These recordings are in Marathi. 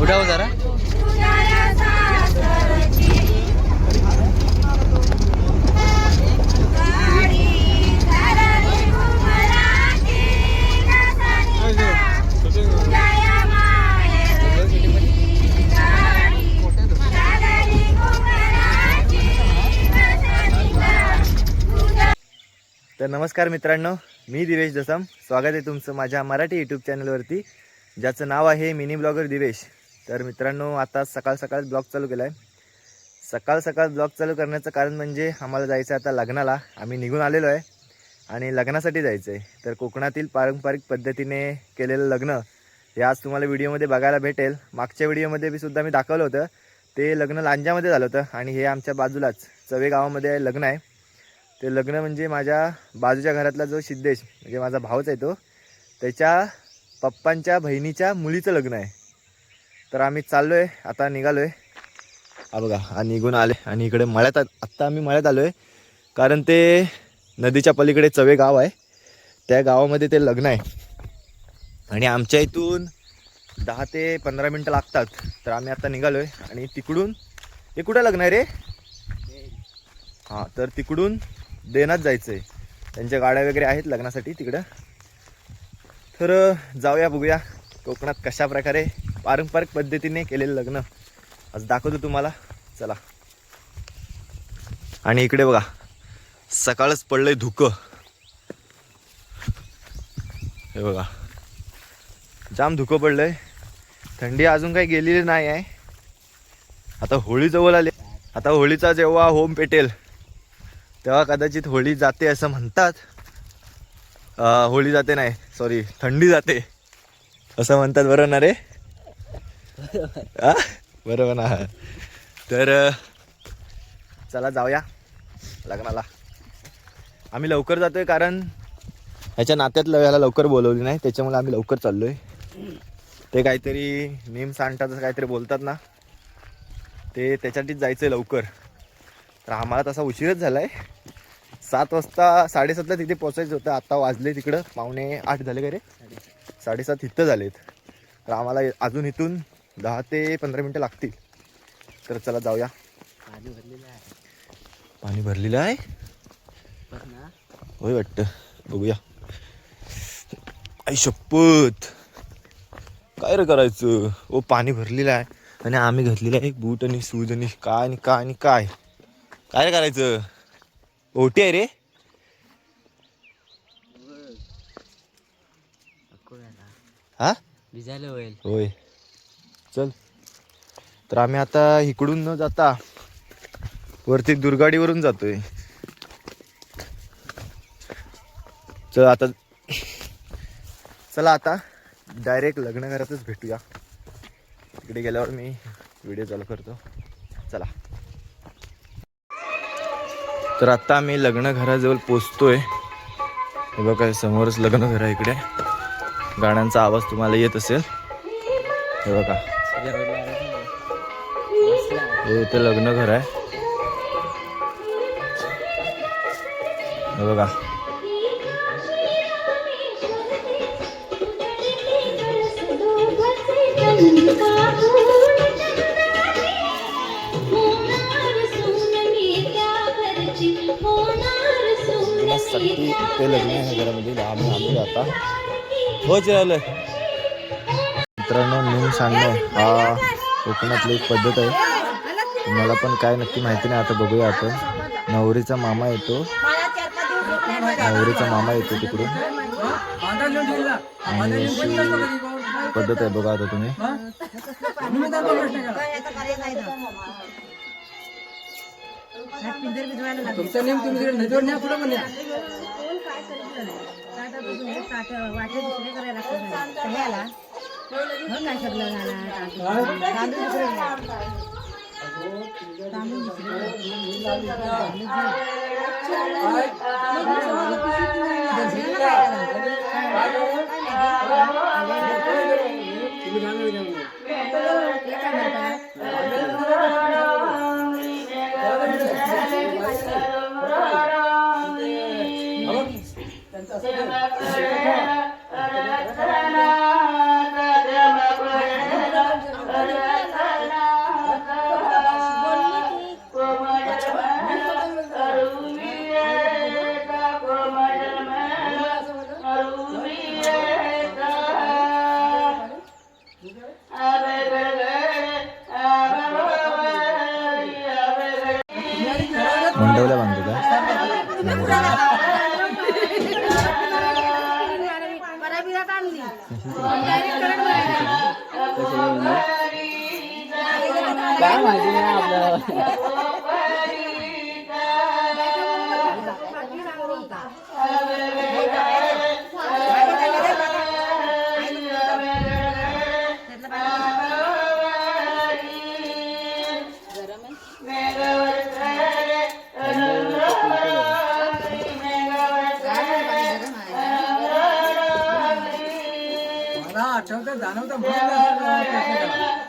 उठाव जरा. तर नमस्कार मित्रांनो मी दिवेश दसम. स्वागत आहे तुमचं माझ्या मराठी यूट्यूब चॅनलवरती ज्याचं नाव आहे मिनी ब्लॉगर दिवेश. तर मित्रांनो आता सकाळ सकाळ ब्लॉग चालू केला आहे सकाळ सकाळ ब्लॉग चालू करण्याचं कारण म्हणजे आम्हाला जायचं आहे आता लग्नाला. आम्ही निघून आलेलो आहे आणि लग्नासाठी जायचं आहे तर कोकणातील पारंपरिक पद्धतीने केलेलं लग्न हे आज तुम्हाला व्हिडिओमध्ये बघायला भेटेल. मागच्या व्हिडिओमध्ये बी सुद्धा मी दाखवलं होतं. ते लग्न लांजामध्ये झालं होतं आणि हे आमच्या बाजूलाच चवे गावामध्ये लग्न आहे. ते लग्न म्हणजे माझ्या बाजूच्या घरातला जो सिद्धेश म्हणजे माझा भाऊच आहे तो त्याच्या पप्पांच्या बहिणीच्या मुलीचं लग्न आहे. तर आम्ही चाललो आहे आता निघालो आहे हा बघा हा निघून आले आणि इकडे मळ्यात आत्ता आम्ही मळ्यात आलो आहे कारण ते नदीच्या पलीकडे चवे गाव आहे. त्या गावामध्ये ते लग्न आहे. आणि आमच्या इथून दहा ते पंधरा मिनटं लागतात. तर आम्ही आता निघालो आहे आणि तिकडून हे कुठं लग्न आहे रे? हां तर तिकडून देण्यात जायचं आहे त्यांच्या गाड्या वगैरे आहेत लग्नासाठी तिकडं. तर जाऊया बघूया. कोकणात कशा प्रकारे पारंपरिक पद्धतीने केलेलं लग्न आज दाखवतो तुम्हाला. चला. आणि इकडे बघा सकाळच पडलंय धुकं. हे बघा. जाम धुकं पडलंय. थंडी अजून काही गेलेली नाही आहे. आता होळी जवळ आली. आता होळीचा जेव्हा होम पेटेल तेव्हा कदाचित होळी जाते असं म्हणतात. होळी जाते नाही सॉरी थंडी जाते. असं म्हणतात बरोबर ना रे? हा? बरोबर ना. तर चला जाऊया लग्नाला. आम्ही लवकर जातोय कारण ह्याच्या नात्यातलं याला लवकर बोलवली नाही त्याच्यामुळे आम्ही लवकर चाललोय. ते काहीतरी नेम सांगतात काहीतरी बोलतात ना ते त्याच्यासाठीच जायचं लवकर. तर आम्हाला तसा उशीरच झाला आहे सात वाजता साडेसातला तिथे पोचायचं होतं आता वाजले तिकडं. पावणे आठ झाले का रे? साडेसात इथं झालेत. तर आम्हाला अजून इथून दहा ते पंधरा मिनटं लागतील. तर चला जाऊया. पाणी भरलेलं आहे. पाणी भरलेलं आहे? होय वाटतं. बघूया. आई शपथ. काय रे करायचं? ओ पाणी भरलेलं आहे. आणि आम्ही घातलेलं आहे बूट आणि शूज आणि काय आणि काय आणि काय. काय रे करायचं? ओटी आहे रे? हा? भिजायला होईल. होय. चल. तर आम्ही आता इकडून न जाता वरती दुर्गाडीवरून जातोय. चल आता चला आता डायरेक्ट लग्न घरातच भेटूया. तिकडे गेल्यावर मी व्हिडिओ चालू करतो. चला. तर आता आम्ही लग्न घराजवळ पोचतोय. हे बघा समोरच लग्न घर आहे इकडे. गाण्यांचा आवाज तुम्हाला येत असेल. हे बघा. हे इथे लग्न घर आहे. हे बघा. ते लग्न आहे घरामध्ये. आम्ही आलो आता हो मित्रांनो नेम सांगणं हा कोकणातली एक पद्धत आहे. तुम्हाला पण काय नक्की माहिती नाही आता बघूया आपण. नवरीचा मामा येतो. नवरीचा मामा येतो तिकडून. आणि अशी पद्धत आहे बघा आता तुम्ही. तुमचा नेम तुम्ही तिकडे नदीवर न्या पुढे पण न्या तुम्ही जाणार का मग? काय मंडवल्या बांधतो का? काय माहिती आपल्याला. आठवतं जाणवतं म्हणून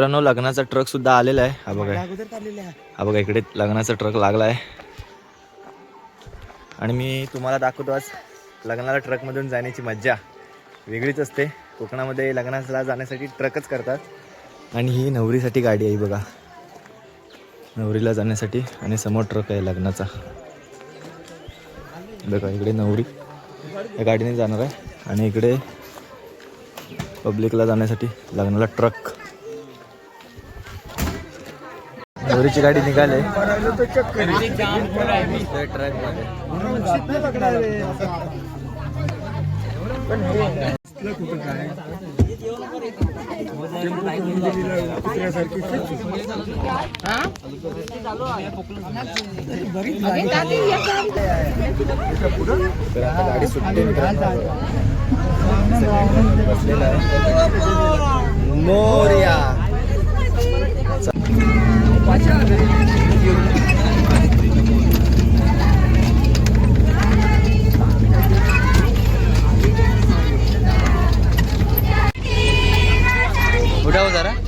मित्रांनो लग्नाचा ट्रक सुद्धा आलेला आहे. हा बघा. हा बघा इकडे लग्नाचा ट्रक लागला आहे आणि मी तुम्हाला दाखवतो आज लग्नाला ट्रकमधून जाण्याची मज्जा. वेगळीच असते. कोकणामध्ये लग्नाला जाण्यासाठी ट्रकच करतात. आणि ही नवरीसाठी गाडी आहे बघा. नवरीला जाण्यासाठी आणि समोर ट्रक आहे लग्नाचा. बघा इकडे नवरी या गाडीने जाणार आहे. आणि इकडे पब्लिकला जाण्यासाठी लग्नाला ट्रक घरीची गाडी निघाले. गाडी सुटली मोर्या. उठाव जरा।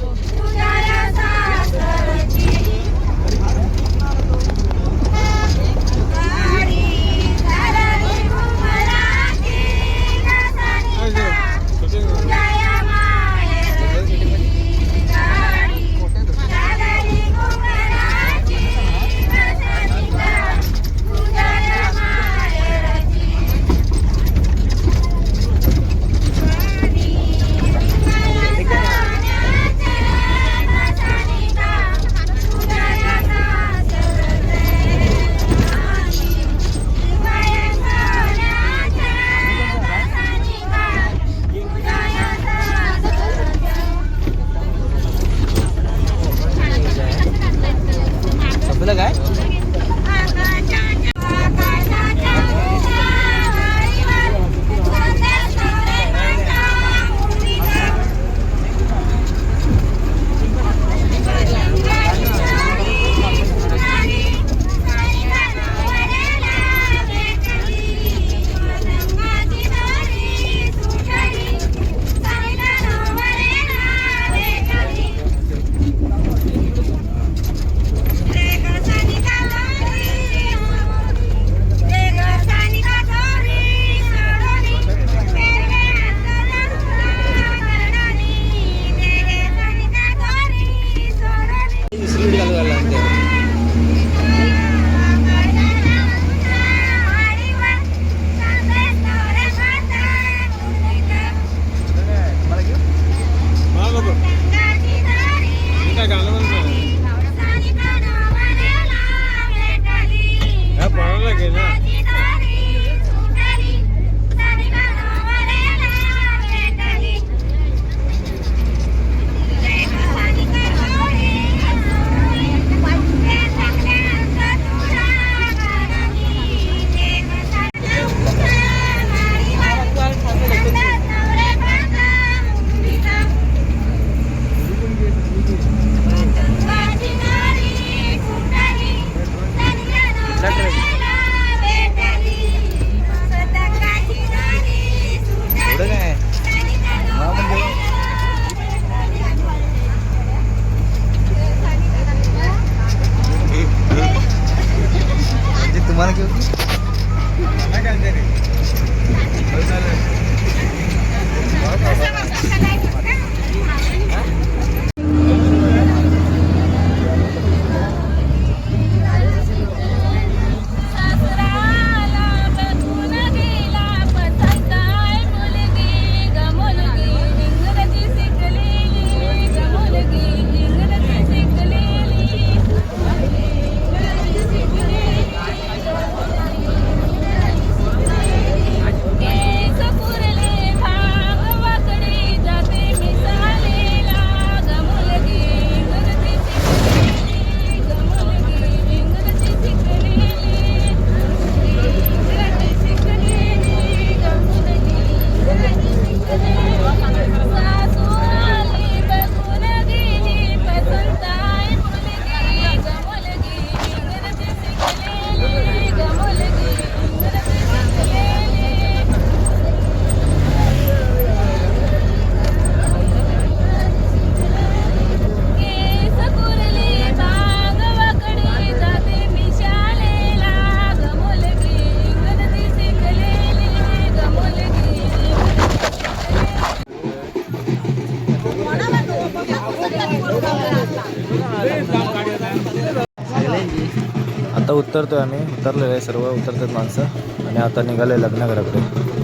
उतरतोय आम्ही. उतरलेलो आहे सर्व उतरतात माणसं. आणि आता निघालोय लग्नाघराकडे.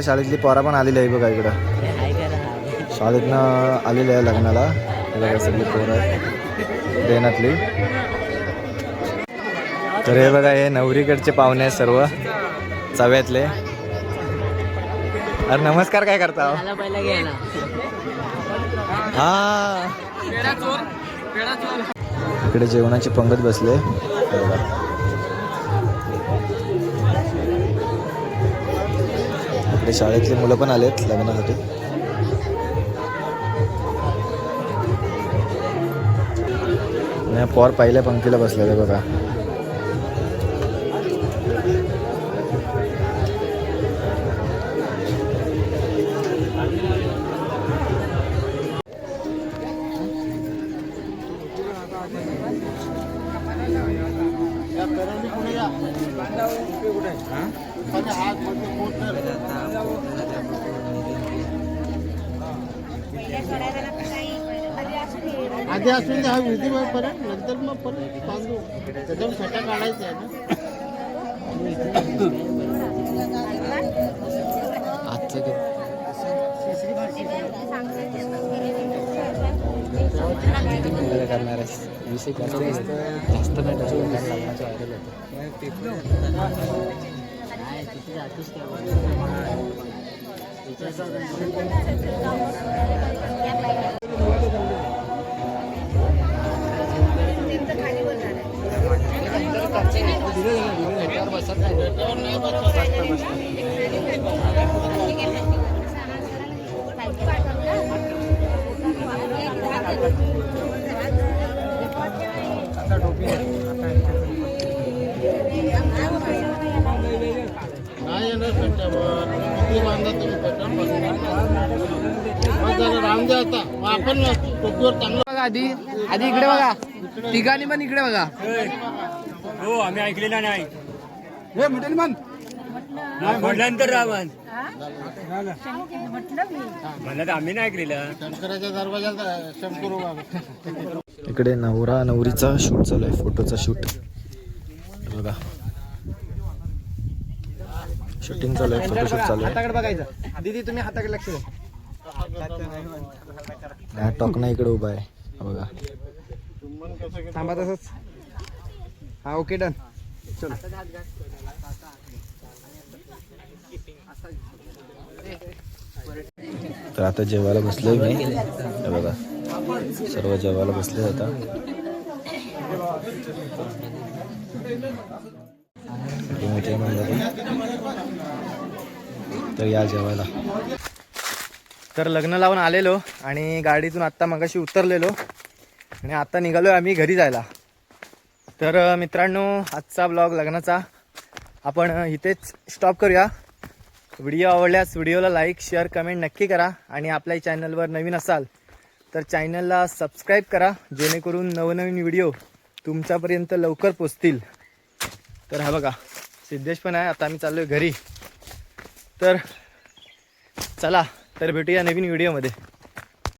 लग्नाला शाळेतली पोरा पण आलेली आहे बघा इकडं. शाळेतनं आलेली आहे लग्नाला. बघा सगळी पोरं आहेत देण्यातली. तर हे बघा हे नवरीकडचे पाहुणे आहेत सर्व. चव्यातले. अरे नमस्कार काय करता? हो? हा इकडे जेवणाची पंगत बसले. इकडे शाळेतली मुलं पण आलेत लग्नासाठी. नाही पॉर पहिल्या पंक्तीला बसलेलं बघा. असून हा विधी पर्यंत नंतर मग परत तांदूळ त्याच्यावर फेटा काढायचा आहे ना. करणार विषय जास्त नाही. येणार आपण आधी आधी इकडे बघा. ठिकाणी पण इकडे बघा. हो आम्ही ऐकलेला नाही. हे म्हटलं मन म्हटल्यानंतर रावण म्हणलं तर आम्ही नाही ऐकलेलं. शंकराच्या दरवाजात शंकरू इकडे नवरा नवरीचा शूट चालू आहे फोटोचा शूट. बघा. शूटिंग चालू आहे फोटोशूट चालू आहे हाताकडे बघायचं. दीदी तुम्ही हाताकडे लक्ष द्या. हा टॉकना इकडे उभा आहे. हा बघा. थांबा तसंच. हा ओके डन चलो. तर आता जेवायला बसलोय मी. बघा. सर्व जेवायला बसले आता. तर या जेवायला. तर लग्न लावून आलेलो आणि गाडीतून आत्ता मगाशी उतरलेलो. आणि आता निघालो आम्ही घरी जायला. तर मित्रांनो आजचा ब्लॉग लग्नाचा. आपण इथेच स्टॉप करूया. व्हिडिओ आवडल्यास व्हिडिओला लाईक शेअर कमेंट नक्की करा आणि आपल्या चॅनलवर नवीन असाल तर चॅनलला सबस्क्राईब करा जेणेकरून नवनवीन व्हिडिओ तुमच्यापर्यंत लवकर पोचतील. तर हा बघा सिद्धेश पण आहे. आता आम्ही चाललो आहे घरी. तर चला तर भेटूया नवीन व्हिडिओमध्ये.